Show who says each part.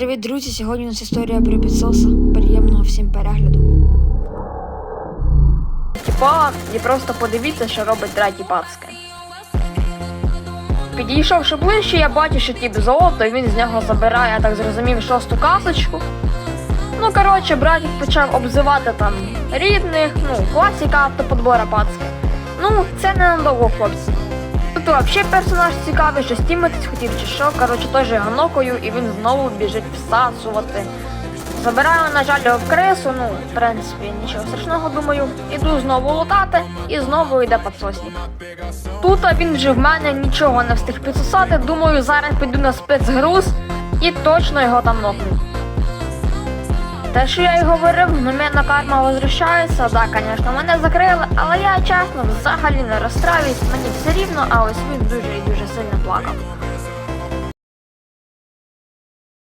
Speaker 1: Привіт, друзі! Сьогодні у нас історія про підсоса. Приємного всім перегляду.
Speaker 2: Типа, і просто подивіться, що робить третій пацки. Підійшовши ближче, я бачу, що тіп золото, і він з нього забирає, я так зрозумів, шосту касочку. Ну, коротше, братик почав обзивати там рідних, ну, класіка автоподбора пацки. Ну, це не надовго, хлопці. Тут взагалі персонаж цікавий, що стімитись хотів чи що, коротше, теж його нокою, і він знову біжить всасувати. Забираю, на жаль, його в ну, в принципі, нічого страшного, думаю. Іду знову лутати і знову йде підсосник. Тут він вже в мене нічого не встиг підсосати, думаю, зараз піду на спецгруз і точно його там нокну. Те, що я й говорив, немедна карма возвращається, да, звісно, мене закрили, але я чесно взагалі не розстраюсь, мені все рівно, а ось він дуже і дуже сильно плакав.